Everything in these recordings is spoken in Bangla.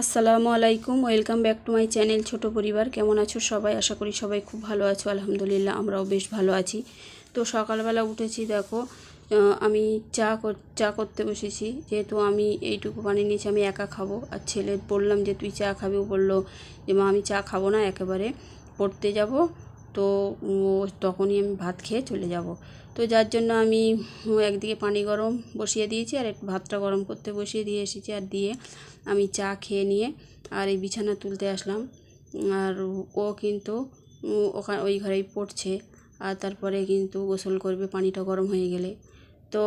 আসসালামু আলাইকুম, welcome back to my channel ছোট পরিবার। কেমন আছো সবাই? আশা করি সবাই খুব ভালো আছো। আলহামদুলিল্লাহ, আমরাও বেশ ভালো আছি। তো সকালবেলা উঠেছি, দেখো আমি চা চা করতে বসেছি। যেহেতু আমি এইটুকু বানিয়ে নিয়েছি, আমি একা খাব। আর ছেলে, বললাম যে, তুই চা খাবি? বলল যে, মা, আমি চা খাব না, একেবারে পড়তে যাব। তো ও তখনই আমি ভাত খেয়ে চলে যাব। তো যার জন্য আমি একদিকে পানি গরম বসিয়ে দিয়েছি আর ভাতটা গরম করতে বসিয়ে দিয়ে এসেছি আর দিয়ে আমি চা খেয়ে নিয়ে আর এই বিছানা তুলতে আসলাম। আর ও কিন্তু ওখানে ওই ঘরেই পড়ছে আর তারপরে কিন্তু গোসল করবে, পানিটা গরম হয়ে গেলে। তো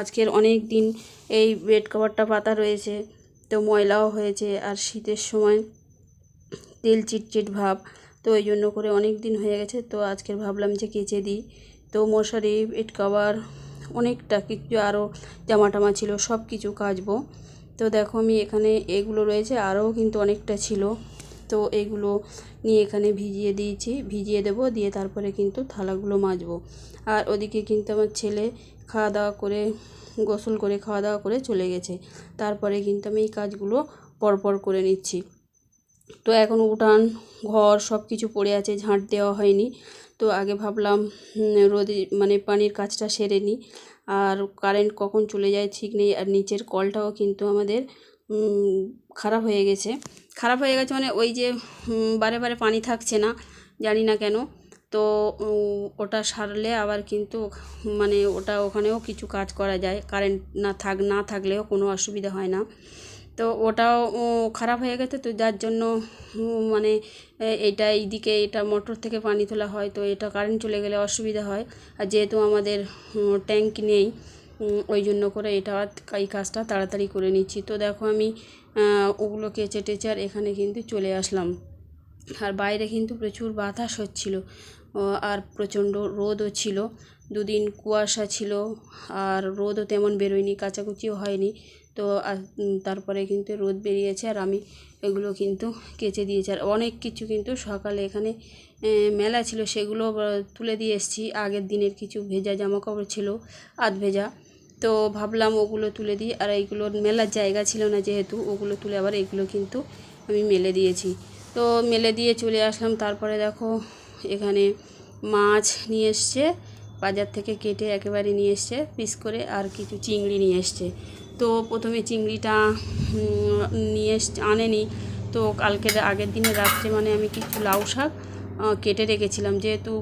আজকের অনেক দিন এই বেড কভারটা পাতা রয়েছে, তো ময়লাও হয়েছে আর শীতের সময় তেল চিটচিট ভাব তো ওই জন্য করে অনেক দিন হয়ে গেছে। তো আজকের ভাবলাম যে কেচে দিই। তো মশারি বেড কভার, অনেকটা কিছু আরও জামা টামা ছিল সব কিছু কাচবো। তো দেখো আমি এখানে এগুলো রয়েছে আরও কিন্তু অনেকটা ছিল। তো এগুলো নিয়ে এখানে ভিজিয়ে দিয়েছি। ভিজিয়ে দেবো, দিয়ে তারপরে কিন্তু থালাগুলো মাজবো। আর ওদিকে কিন্তু আমার ছেলে খাওয়া দাওয়া করে, গোসল করে খাওয়া দাওয়া করে চলে গেছে। তারপরে কিন্তু আমি এই কাজগুলো পরপর করে নিচ্ছি। তো এখন উঠান, ঘর সব কিছু পড়ে আছে, ঝাঁট দেওয়া হয়নি। তো আগে ভাবলাম রোদে মানে পানির কাজটা সেরে নিই আর কারেন্ট কখন চলে যায় ঠিক নেই, আর নিচের কলটাও কিন্তু আমাদের খারাপ হয়ে গেছে। খারাপ হয়ে গেছে মানে ওই যে বারে বারে পানি থাকছে না, জানি না কেন। তো ওটা সারলে আবার কিন্তু মানে ওটা ওখানেও কিছু কাজ করা যায়। কারেন্ট না থাক, না থাকলেও কোনো অসুবিধা হয় না। তো ওটাও খারাপ হয়ে গেছে তো যার জন্য মানে এটা এইদিকে, এটা মোটর থেকে পানি তোলা হয়, তো এটা কারেন্ট চলে গেলে অসুবিধা হয়। আর যেহেতু আমাদের ট্যাঙ্ক নেই ওই জন্য করে এটা এই কাজটা তাড়াতাড়ি করে নিচ্ছি। তো দেখো আমি ওগুলো কেচে টেচে আর এখানে কিন্তু চলে আসলাম। আর বাইরে কিন্তু প্রচুর বাতাস হচ্ছিল আর প্রচণ্ড রোদও ছিল। দুদিন কুয়াশা ছিল আর রোদও তেমন বেরোয়নি, কাচাকুচিও হয়নি। তো তারপরে কিন্তু রোদ বেরিয়েছে আর আমি এগুলো কিন্তু কেচে দিয়েছি। আর অনেক কিছু কিন্তু সকালে এখানে মেলা ছিল সেগুলো তুলে দিয়ে এসেছি। আগের দিনের কিছু ভেজা জামা কাপড় ছিল, আধ ভেজা। তো ভাবলাম ওগুলো তুলে দিই। আর এইগুলোর মেলার জায়গা ছিল না যেহেতু, ওগুলো তুলে আবার এগুলো কিন্তু আমি মেলে দিয়েছি। তো মেলে দিয়ে চলে আসলাম। তারপরে দেখো এখানে মাছ নিয়ে এসছে। বাজার থেকে কেটে একেবারে নিয়ে এসছে, পিস করে আর কিছু চিংড়ি নিয়ে এসছে। তো প্রথমে চিংড়িটা নিয়ে এসছে আনেনি। তো কালকে আগের দিনে রাত্রে মানে আমি কিছু লাউ শাক কেটে রেখেছিলাম। যেহেতু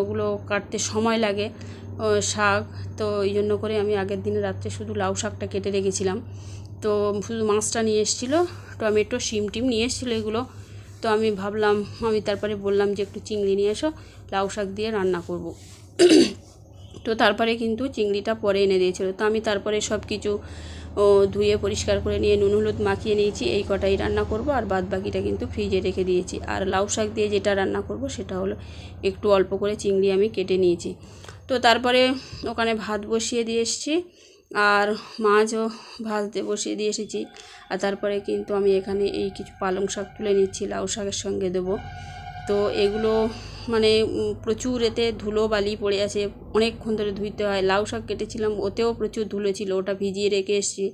ওগুলো কাটতে সময় লাগে শাক, তো এই জন্য করে আমি আগের দিনে রাত্রে শুধু লাউ শাকটা কেটে রেখেছিলাম। তো শুধু মাছটা নিয়ে এসেছিল, টমেটো, শিম টিম নিয়ে এসেছিল এগুলো। তো আমি ভাবলাম, আমি তারপরে বললাম যে একটু চিংড়ি নিয়ে এসো, লাউ শাক দিয়ে রান্না করব। তো তারপরে কিন্তু চিংড়িটা পরে এনে দিয়েছিল। তো আমি তারপরে সব কিছু ধুয়ে পরিষ্কার করে নিয়ে নুন হলুদ মাখিয়ে নিয়েছি, এই কটাই রান্না করব আর বাদ বাকিটা কিন্তু ফ্রিজে রেখে দিয়েছি। আর লাউ শাক দিয়ে যেটা রান্না করব সেটা হলো একটু অল্প করে চিংড়ি আমি কেটে নিয়েছি। তো তারপরে ওখানে ভাত বসিয়ে দিয়ে এসেছি আর মাছও ভাজতে বসিয়ে দিয়ে এসেছি। আর তারপরে কিন্তু আমি এখানে এই কিছু পালং শাক তুলে নিচ্ছি, লাউ শাকের সঙ্গে দেবো। তো এগুলো মানে প্রচুর এতে ধুলো বালি পড়ে আছে। অনেকক্ষণ ধরে ধুইতে হয়। লাউ শাক কেটেছিলাম, ওতেও প্রচুর ধুলো ছিল। ওটা ভিজিয়ে রেখে এসেছি।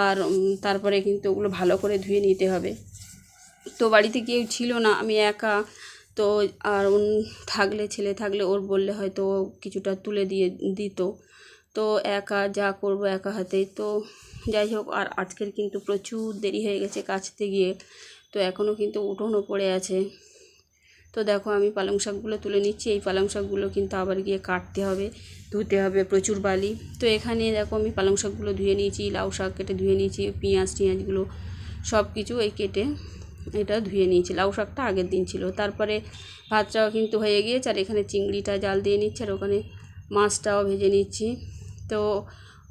আর তারপরে কিন্তু ওগুলো ভালো করে ধুয়ে নিতে হবে। তো বাড়িতে কেউ ছিল না, আমি একা। তো আর থাকলে, ছেলে থাকলে ওর বললে হয়তো কিছুটা তুলে দিয়ে দিত। তো একা যা করব একা হাতে তো যাই হোক, আর আজকের কিন্তু প্রচুর দেরি হয়ে গেছে কাছতে গিয়ে। তো এখনও কিন্তু উঠোনও পড়ে আছে। তো দেখো আমি পালং শাকগুলো তুলে নিচ্ছি। এই পালং শাকগুলো কিন্তু আবার গিয়ে কাটতে হবে, ধুতে হবে প্রচুর বালি। তো এখানে দেখো আমি পালং শাকগুলো ধুয়ে নিয়েছি, লাউ শাক কেটে ধুয়ে নিয়েছি, পেঁয়াজ, টিয়াজগুলো সব কিছু এই কেটে এটা ধুয়ে নিয়েছি। লাউ শাকটা আগের দিন ছিল। তারপরে ভাতটাও কিন্তু হয়ে গিয়েছে আর এখানে চিংড়িটা জাল দিয়ে নিচ্ছে আর ওখানে মাছটাও ভেজে নিচ্ছি। তো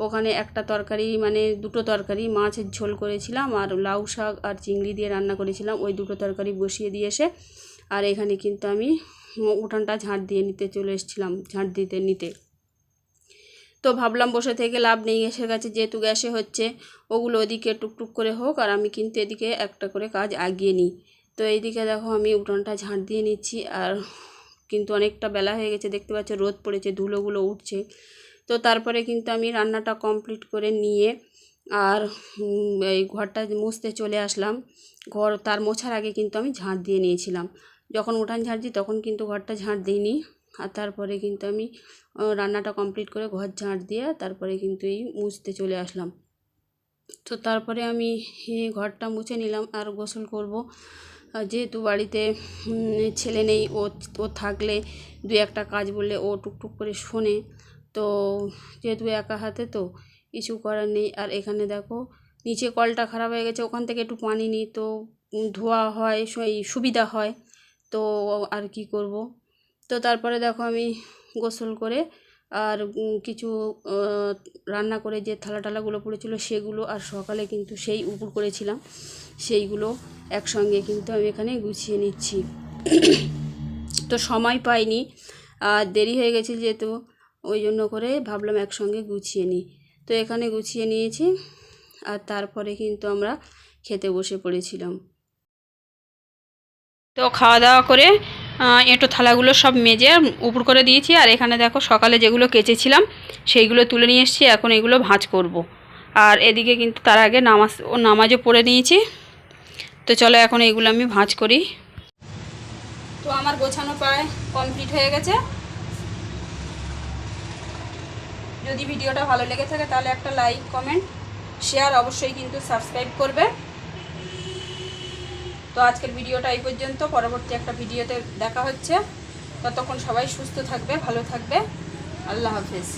ওখানে একটা তরকারি মানে দুটো তরকারি মাছের ঝোল করেছিলাম আর লাউ শাক আর চিংড়ি দিয়ে রান্না করেছিলাম। ওই দুটো তরকারি বসিয়ে দিয়ে এসে আর এখানে কিন্তু আমি উঠানটা ঝাঁট দিয়ে নিতে চলে এসেছিলাম, ঝাঁট দিতে নিতে। তো ভাবলাম বসে থেকে লাভ নেই, গ্যাসের কাছে যেহেতু গ্যাসে হচ্ছে, ওগুলো ওদিকে টুকটুক করে হোক আর আমি কিন্তু এদিকে একটা করে কাজ আগিয়ে নিই। তো এইদিকে দেখো আমি উঠোনটা ঝাঁট দিয়ে নিচ্ছি আর কিন্তু অনেকটা বেলা হয়ে গেছে, দেখতে পাচ্ছ রোদ পড়েছে, ধুলোগুলো উঠছে। তো তারপরে কিন্তু আমি রান্নাটা কমপ্লিট করে নিয়ে আর এই ঘরটা মুছতে চলে আসলাম। ঘর তার মোছার আগে কিন্তু আমি ঝাঁট দিয়ে নিয়েছিলাম। যখন উঠান ঝাঁট দিই তখন কিন্তু ঘরটা ঝাঁট দিইনি। আর তারপরে কিন্তু আমি রান্নাটা কমপ্লিট করে ঘর ঝাঁট দিয়ে তারপরে কিন্তু এই মুছতে চলে আসলাম। তো তারপরে আমি ঘরটা মুছে নিলাম আর গোসল করব। যেহেতু বাড়িতে ছেলে নেই, ও ও থাকলে দু একটা কাজ বললে ও টুকটুক করে শোনে। তো যেহেতু একা হাতে তো কিছু করার নেই। আর এখানে দেখো, নিচে কলটা খারাপ হয়ে গেছে, ওখান থেকে একটু পানি নিই তো ধোয়া হয় সুবিধা হয়। তো আর কি করব? তো তারপরে দেখো আমি গোসল করে আর কিছু রান্না করে যে থালা টালাগুলো পড়েছিল সেগুলো আর সকালে কিন্তু সেই উপর করেছিলাম। সেইগুলো একসঙ্গে কিন্তু আমি এখানে গুছিয়ে নিচ্ছি। তো সময় পাইনি, আর দেরি হয়ে গেছে যেহেতু, ওই জন্য করে ভাবলাম একসঙ্গে গুছিয়ে নিই। তো এখানে গুছিয়ে নিয়েছি, আর তারপরে কিন্তু আমরা খেতে বসে পড়েছিলাম। তো খাওয়া দাওয়া করে এঁটো থালাগুলো সব মেজে উপর করে দিয়েছি। আর এখানে দেখো সকালে যেগুলো কেচেছিলাম, সেইগুলো তুলে নিয়ে এসেছি। এখন এগুলো ভাঁজ করব। আর এদিকে কিন্তু তার আগে নামাজ, ও নামাজও পড়ে নিয়েছি। তো চলো এখন এগুলো আমি ভাঁজ করি। তো আমার গোছানো প্রায় কমপ্লিট হয়ে গেছে। যদি ভিডিওটা ভালো লেগে থাকে তাহলে একটা লাইক, কমেন্ট, শেয়ার অবশ্যই কিন্তু সাবস্ক্রাইব করবে। তো আজকের ভিডিওটা এই পর্যন্ত। পরবর্তী একটা ভিডিওতে দেখা হচ্ছে। ততক্ষণ সবাই সুস্থ থাকবে, ভালো থাকবে। আল্লাহ হাফেজ।